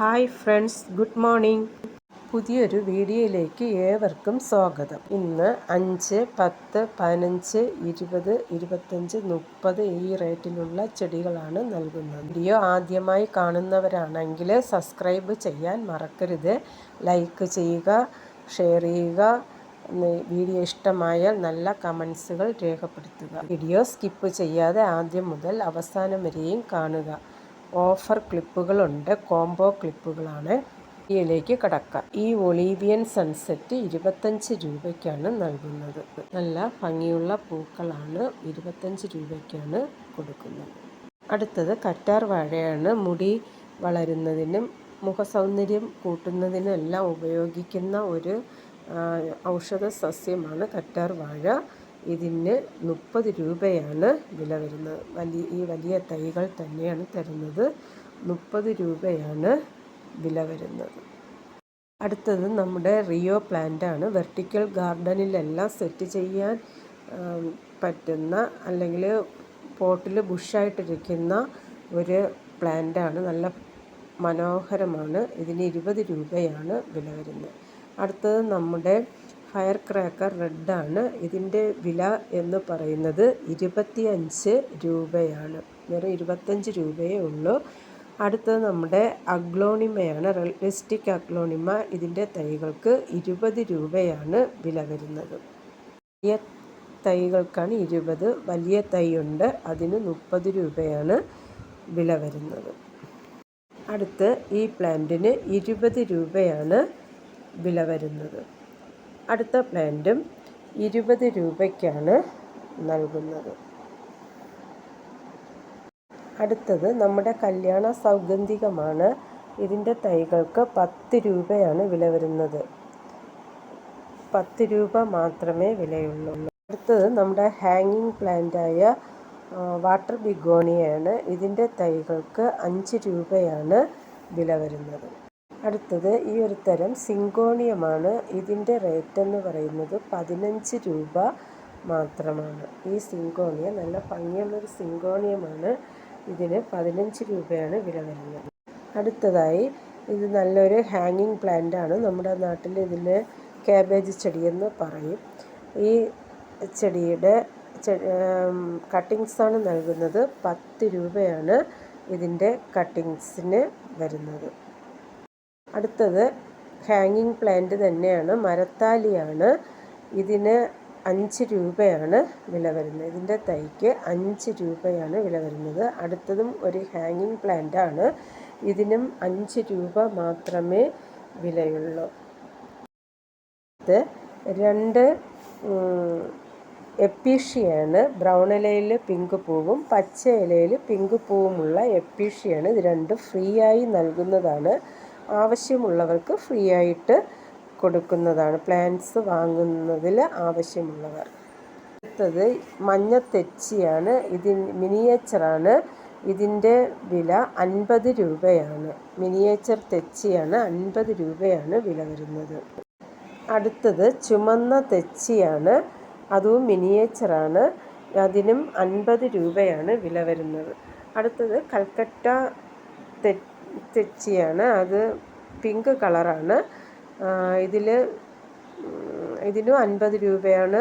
Hi friends good morning. പുതിയൊരു വീഡിയോയിലേക്ക് ഏവർക്കും സ്വാഗതം. ഇന്ന് അഞ്ച് പത്ത് പതിനഞ്ച് ഇരുപത് ഇരുപത്തഞ്ച് മുപ്പത് ഈ റേറ്റിലുള്ള ചെടികളാണ് നൽകുന്നത്. വീഡിയോ ആദ്യമായി കാണുന്നവരാണെങ്കിൽ സബ്സ്ക്രൈബ് ചെയ്യാൻ മറക്കരുത്. ലൈക്ക് ചെയ്യുക ഷെയർ ചെയ്യുക. വീഡിയോ ഇഷ്ടമായാൽ നല്ല കമൻസുകൾ രേഖപ്പെടുത്തുക. വീഡിയോ സ്കിപ്പ് ചെയ്യാതെ ആദ്യം മുതൽ അവസാനം വരെയും കാണുക. ഓഫർ ക്ലിപ്പുകളുണ്ട്. കോംബോ ക്ലിപ്പുകളാണ്. ഇതിലേക്ക് കടക്കാം. ഈ ഒളീവിയൻ സൺസെറ്റ് ഇരുപത്തഞ്ച് രൂപയ്ക്കാണ് നൽകുന്നത്. നല്ല ഭംഗിയുള്ള പൂക്കളാണ് ഇരുപത്തഞ്ച് രൂപയ്ക്കാണ് കൊടുക്കുന്നത്. അടുത്തത് കറ്റാർ വാഴയാണ്. മുടി വളരുന്നതിനും മുഖസൗന്ദര്യം കൂട്ടുന്നതിനും എല്ലാം ഉപയോഗിക്കുന്ന ഒരു ഔഷധ സസ്യമാണ് കറ്റാർ വാഴ. ഇതിന് മുപ്പത് രൂപയാണ് വില വരുന്നത്. വലിയ ഈ വലിയ തൈകൾ തന്നെയാണ് തരുന്നത്. മുപ്പത് രൂപയാണ് വില വരുന്നത്. അടുത്തത് നമ്മുടെ റിയോ പ്ലാന്റാണ്. വെർട്ടിക്കൽ ഗാർഡനിലെല്ലാം സെറ്റ് ചെയ്യാൻ പറ്റുന്ന അല്ലെങ്കിൽ പോട്ടിൽ ബുഷായിട്ടിരിക്കുന്ന ഒരു പ്ലാന്റാണ്. നല്ല മനോഹരമാണ്. ഇതിന് ഇരുപത് രൂപയാണ് വില വരുന്നത്. അടുത്തത് നമ്മുടെ ഫയർ ക്രാക്കർ റെഡാണ്. ഇതിന്റെ വില എന്ന് പറയുന്നത് ഇരുപത്തി അഞ്ച് രൂപയാണ്. വെറും ഇരുപത്തഞ്ച് രൂപയേ ഉള്ളൂ. അടുത്തത് നമ്മുടെ അഗ്ലോണിമയാണ്. Realistic aglaonema. ഇതിന്റെ തൈകൾക്ക് ഇരുപത് രൂപയാണ് വില വരുന്നത്. വലിയ തൈകൾക്കാണ് ഇരുപത്. വലിയ തൈയുണ്ട്. അതിന് മുപ്പത് രൂപയാണ് വില വരുന്നത്. അടുത്ത് ഈ പ്ലാന്റിന് ഇരുപത് രൂപയാണ് വില വരുന്നത്. അടുത്ത പ്ലാന്റും ഇരുപത് രൂപയ്ക്കാണ് നൽകുന്നത്. അടുത്തത് നമ്മുടെ കല്യാണ സൗഗന്ധികമാണ്. ഇതിന്റെ തൈകൾക്ക് പത്ത് രൂപയാണ് വില വരുന്നത്. പത്ത് രൂപ മാത്രമേ വിലയുള്ളൂ. അടുത്തത് നമ്മുടെ ഹാങ്ങിങ് പ്ലാന്റായ വാട്ടർ ബിഗോണിയാണ്. ഇതിന്റെ തൈകൾക്ക് അഞ്ച് രൂപയാണ് വില വരുന്നത്. അടുത്തത് ഈ ഒരു തരം സിങ്കോണിയമാണ്. ഇതിന്റെ റേറ്റ് എന്ന് പറയുന്നത് പതിനഞ്ച് രൂപ മാത്രമാണ്. ഈ സിങ്കോണിയ നല്ല ഭംഗിയുള്ളൊരു സിങ്കോണിയമാണ്. ഇതിന് പതിനഞ്ച് രൂപയാണ് വില വരുന്നത്. അടുത്തതായി ഇത് നല്ലൊരു ഹാങ്ങിങ് പ്ലാന്റ് ആണ് നമ്മുടെ നാട്ടിൽ ഇതിന് കാബേജ് ചെടിയെന്ന് പറയും. ഈ ചെടിയുടെ കട്ടിങ്സാണ് നൽകുന്നത്. പത്ത് രൂപയാണ് ഇതിന്റെ കട്ടിങ്സിന് വരുന്നത്. അടുത്തത് ഹാങ്ങിങ് പ്ലാന്റ് തന്നെയാണ് മരത്താലിയാണ്. ഇതിന് അഞ്ച് രൂപയാണ് വില വരുന്നത്. ഇതിന്റെ തൈക്ക് അഞ്ച് രൂപയാണ് വില വരുന്നത്. അടുത്തതും ഒരു ഹാങ്ങിങ് പ്ലാന്റാണ്. ഇതിനും അഞ്ച് രൂപ മാത്രമേ വിലയുള്ളൂ. രണ്ട് എപ്പീഷ്യയാണ്. ബ്രൗൺ ഇലയിൽ പിങ്ക് പൂവും പച്ച ഇലയിൽ പിങ്ക് പൂവുമുള്ള എപ്പീഷ്യയാണ്. ഇത് രണ്ട് ഫ്രീ ആയി നൽകുന്നതാണ്. ആവശ്യമുള്ളവർക്ക് ഫ്രീ ആയിട്ട് കൊടുക്കുന്നതാണ്. പ്ലാന്റ്സ് വാങ്ങുന്നതിൽ ആവശ്യമുള്ളവർ. അടുത്തത് മഞ്ഞ തെച്ചിയാണ്. ഇതിൻ മിനിയേച്ചറാണ് ഇതിന്റെ വില അൻപത് രൂപയാണ്. മിനിയേച്ചർ തെച്ചിയാണ്. അൻപത് രൂപയാണ് വില വരുന്നത്. അടുത്തത് ചുമന്ന തെച്ചിയാണ്. അതും മിനിയേച്ചറാണ് അതിനും അൻപത് രൂപയാണ് വില വരുന്നത്. അടുത്തത് കൽക്കട്ട തെ തെച്ചിയാണ്. അത് പിങ്ക് കളറാണ്. ഇതിൽ ഇതിനും അൻപത് രൂപയാണ്.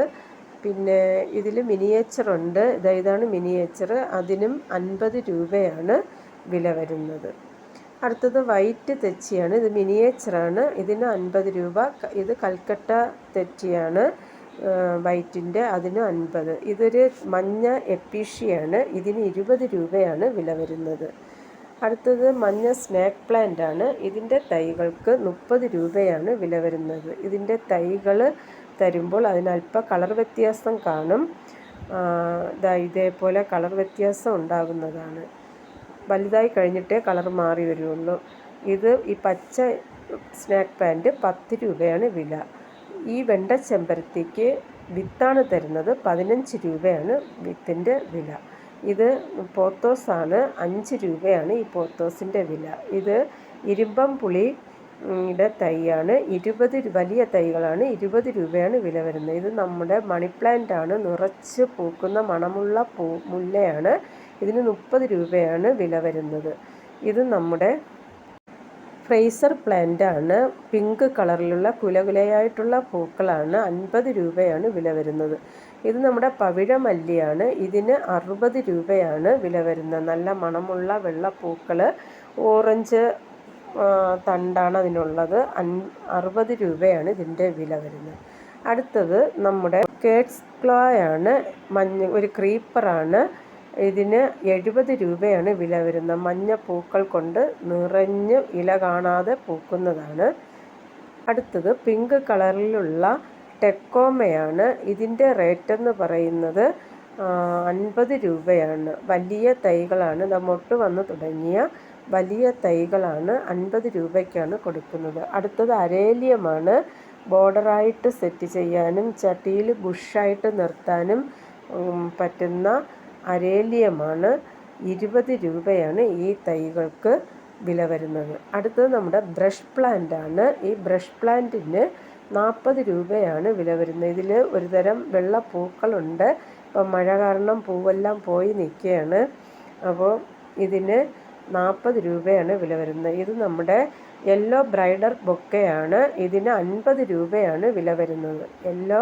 പിന്നെ ഇതിൽ മിനിയേച്ചറുണ്ട്. ഇതാണ് മിനിയേച്ചർ അതിനും അൻപത് രൂപയാണ് വില വരുന്നത്. അടുത്തത് വൈറ്റ് തെച്ചിയാണ്. ഇത് മിനിയേച്ചറാണ്. ഇതിന് അൻപത് രൂപ. ഇത് കൽക്കട്ട തെച്ചിയാണ്. വൈറ്റിന്റെ അതിന് അൻപത്. ഇതൊരു മഞ്ഞ എപ്പീഷിയാണ് ഇതിന് ഇരുപത് രൂപയാണ് വില വരുന്നത്. അടുത്തത് മഞ്ഞ സ്നാക്ക് പ്ലാന്റ് ആണ്. ഇതിന്റെ തൈകൾക്ക് മുപ്പത് രൂപയാണ് വില വരുന്നത്. ഇതിന്റെ തൈകൾ തരുമ്പോൾ അതിനല്പ കളർ വ്യത്യാസം കാണും. ഇതാ ഇതേപോലെ കളർ വ്യത്യാസം ഉണ്ടാകുന്നതാണ്. വലുതായി കഴിഞ്ഞിട്ടേ കളർ മാറി വരുള്ളൂ. ഇത് ഈ പച്ച സ്നാക്ക് പാന്റ് പത്ത് രൂപയാണ് വില. ഈ വെണ്ട ചെമ്പരത്തിക്ക് വിത്താണ് തരുന്നത് പതിനഞ്ച് രൂപയാണ് വിത്തിന്റെ വില. ഇത് പോത്തോസാണ്. അഞ്ച് രൂപയാണ് ഈ പോത്തോസിന്റെ വില. ഇത് ഇരുമ്പം പുളി യുടെ തൈയാണ്. ഇരുപത് വലിയ തൈകളാണ്. ഇരുപത് രൂപയാണ് വില വരുന്നത്. ഇത് നമ്മുടെ മണി പ്ലാന്റ് ആണ്. നിറച്ച് പൂക്കുന്ന മണമുള്ള പൂ മുല്ലയാണ്. ഇതിന് മുപ്പത് രൂപയാണ് വില വരുന്നത്. ഇത് നമ്മുടെ ഫ്രേസർ പ്ലാന്റ് ആണ്. പിങ്ക് കളറിലുള്ള കുലകുലയായിട്ടുള്ള പൂക്കളാണ്. അൻപത് രൂപയാണ് വില വരുന്നത്. ഇത് നമ്മുടെ പവിഴമല്ലിയാണ്. ഇതിന് അറുപത് രൂപയാണ് വില വരുന്നത്. നല്ല മണമുള്ള വെള്ളപ്പൂക്കൾ ഓറഞ്ച് തണ്ടാണ് അതിനുള്ളത്. അൻ അറുപത് രൂപയാണ് ഇതിന്റെ വില വരുന്നത്. അടുത്തത് നമ്മുടെ കേട്സ് ക്ലോയാണ്. മഞ്ഞ ഒരു ക്രീപ്പറാണ്. ഇതിന് എഴുപത് രൂപയാണ് വില വരുന്നത്. മഞ്ഞ പൂക്കൾ കൊണ്ട് നിറഞ്ഞ് ഇല കാണാതെ പൂക്കുന്നതാണ്. അടുത്തത് പിങ്ക് കളറിലുള്ള ടെക്കോമയാണ്. ഇതിന്റെ റേറ്റ് എന്ന് പറയുന്നത് അൻപത് രൂപയാണ്. വലിയ തൈകളാണ്. മൊട്ട് വന്ന് തുടങ്ങിയ വലിയ തൈകളാണ് അൻപത് രൂപയ്ക്കാണ് കൊടുക്കുന്നത്. അടുത്തത് അരേലിയമാണ്. ബോർഡറായിട്ട് സെറ്റ് ചെയ്യാനും ചട്ടിയിൽ ബുഷായിട്ട് നിർത്താനും പറ്റുന്ന അരേലിയമാണ്. ഇരുപത് രൂപയാണ് ഈ തൈകൾക്ക് വില വരുന്നത്. അടുത്തത് നമ്മുടെ ബ്രഷ് പ്ലാന്റ് ആണ് ഈ ബ്രഷ് പ്ലാന്റിന് നാൽപ്പത് രൂപയാണ് വില വരുന്നത്. ഇതിൽ ഒരുതരം വെള്ള പൂക്കളുണ്ട് ഇപ്പം മഴ കാരണം പൂവെല്ലാം പോയി നിൽക്കുകയാണ്. അപ്പോൾ ഇതിന് നാൽപ്പത് രൂപയാണ് വില വരുന്നത്. ഇത് നമ്മുടെ യെല്ലോ ബ്രൈഡർ ബൊക്കയാണ്. ഇതിന് അൻപത് രൂപയാണ് വില വരുന്നത്. യെല്ലോ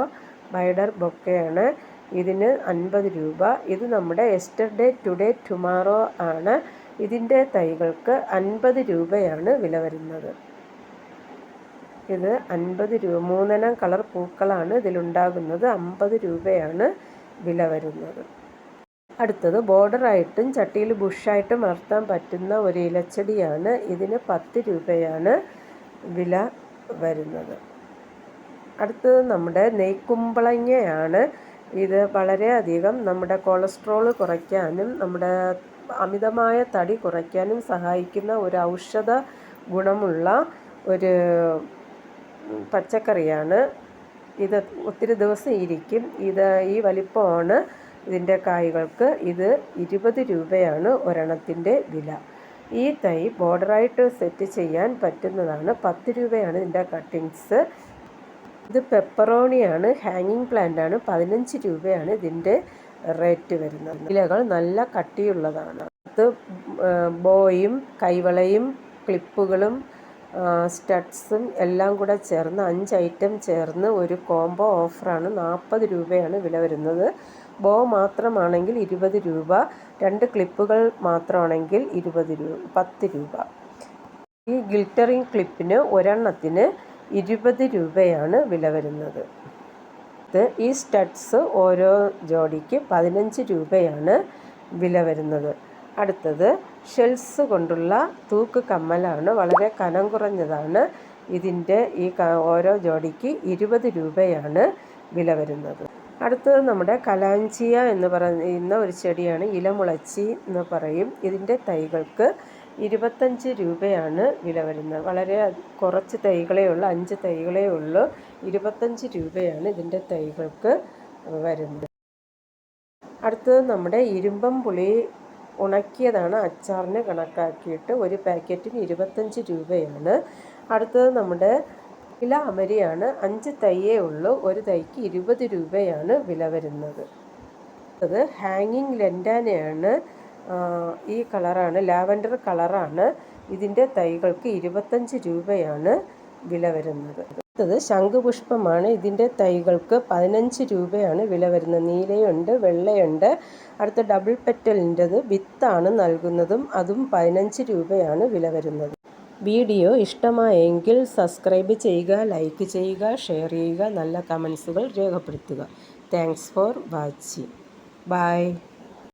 ബ്രൈഡർ ബൊക്കയാണ്. ഇതിന് അൻപത് രൂപ. ഇത് നമ്മുടെ എസ്റ്റർഡേ ടുഡേ ടുമാറോ ആണ്. ഇതിന്റെ തൈകൾക്ക് അൻപത് രൂപയാണ് വില വരുന്നത്. ഇത് അൻപത് രൂപ മൂന്നെണ്ണം കളർ പൂക്കളാണ് ഇതിലുണ്ടാകുന്നത്. അമ്പത് രൂപയാണ് വില വരുന്നത്. അടുത്തത് ബോർഡറായിട്ടും ചട്ടിയിൽ ബുഷായിട്ടും വളർത്താൻ പറ്റുന്ന ഒരു ഇലച്ചെടിയാണ്. ഇതിന് പത്ത് രൂപയാണ് വില വരുന്നത്. അടുത്തത് നമ്മുടെ നെയ്ക്കുമ്പളങ്ങയാണ്. ഇത് വളരെയധികം നമ്മുടെ കൊളസ്ട്രോൾ കുറയ്ക്കാനും നമ്മുടെ അമിതമായ തടി കുറയ്ക്കാനും സഹായിക്കുന്ന ഒരു ഔഷധ ഗുണമുള്ള ഒരു പച്ചക്കറിയാണ്. ഇത് ഒത്തിരി ദിവസം ഇരിക്കും. ഇത് ഈ വലിപ്പമാണ്. ഇതിന്റെ കായ്കൾക്ക് ഇത് ഇരുപത് രൂപയാണ് ഒരെണ്ണത്തിന്റെ വില. ഈ തൈ ബോർഡറായിട്ട് സെറ്റ് ചെയ്യാൻ പറ്റുന്നതാണ്. പത്ത് രൂപയാണ് ഇതിന്റെ കട്ടിങ്സ്. ഇത് പെപ്പറോണിയാണ്. ഹാങ്ങിങ് പ്ലാന്റ് ആണ് പതിനഞ്ച് രൂപയാണ് ഇതിന്റെ റേറ്റ് വരുന്നത്. ഇലകൾ നല്ല കട്ടിയുള്ളതാണ്. അത് ബോയും കൈവളയും ക്ലിപ്പുകളും സ്റ്റഡ്സും എല്ലാം കൂടെ ചേർന്ന് അഞ്ച് ഐറ്റം ചേർന്ന് ഒരു കോംബോ ഓഫറാണ്. നാൽപ്പത് രൂപയാണ് വില വരുന്നത്. ബോ മാത്രമാണെങ്കിൽ ഇരുപത് രൂപ. രണ്ട് ക്ലിപ്പുകൾ മാത്രമാണെങ്കിൽ ഇരുപത് രൂപ പത്ത് രൂപ. ഈ ഗിൽറ്ററിങ് ക്ലിപ്പിന് ഒരെണ്ണത്തിന് ഇരുപത് രൂപയാണ് വില വരുന്നത്. ഈ സ്റ്റഡ്സ് ഓരോ ജോഡിക്ക് പതിനഞ്ച് രൂപയാണ് വില വരുന്നത്. അടുത്തത് ഷെൽസ് കൊണ്ടുള്ള തൂക്ക് കമ്മലാണ്. വളരെ കനം കുറഞ്ഞതാണ്. ഇതിന്റെ ഈ ഓരോ ജോഡിക്ക് ഇരുപത് രൂപയാണ് വില വരുന്നത്. അടുത്തത് നമ്മുടെ കലാഞ്ചിയ എന്ന് പറയുന്ന ഒരു ചെടിയാണ്. ഇലമുളച്ചി എന്ന് പറയും. ഇതിന്റെ തൈകൾക്ക് ഇരുപത്തഞ്ച് രൂപയാണ് വില വരുന്നത്. വളരെ കുറച്ച് തൈകളേ ഉള്ളൂ. അഞ്ച് തൈകളേ ഉള്ളൂ. ഇരുപത്തഞ്ച് രൂപയാണ് ഇതിന്റെ തൈകൾക്ക് വരുന്നത്. അടുത്തത് നമ്മുടെ ഇരുമ്പം പുളി ഉണക്കിയതാണ് അച്ചാറിന് കണക്കാക്കിയിട്ട് ഒരു പാക്കറ്റിന് ഇരുപത്തഞ്ച് രൂപയാണ്. അടുത്തത് നമ്മുടെ ഇല അമരിയാണ്. അഞ്ച് തയ്യേ ഉള്ളൂ. ഒരു തൈക്ക് ഇരുപത് രൂപയാണ് വില വരുന്നത്. അത് ഹാങ്ങിങ് ലെൻഡാനയാണ്. ഈ കളറാണ് ലാവൻഡർ കളറാണ്. ഇതിന്റെ തൈകൾക്ക് ഇരുപത്തഞ്ച് രൂപയാണ് വില വരുന്നത്. അടുത്തത് ശംഖുപുഷ്പമാണ്. ഇതിന്റെ തൈകൾക്ക് പതിനഞ്ച് രൂപയാണ് വില വരുന്നത്. നീലയുണ്ട് വെള്ളയുണ്ട്. അടുത്ത ഡബിൾ പെറ്റലിന്റെത് വിത്താണ് നൽകുന്നതും അതും പതിനഞ്ച് രൂപയാണ് വില വരുന്നത്. വീഡിയോ ഇഷ്ടമായെങ്കിൽ സബ്സ്ക്രൈബ് ചെയ്യുക ലൈക്ക് ചെയ്യുക ഷെയർ ചെയ്യുക. നല്ല കമൻസുകൾ രേഖപ്പെടുത്തുക. Thanks for watching. ബൈ.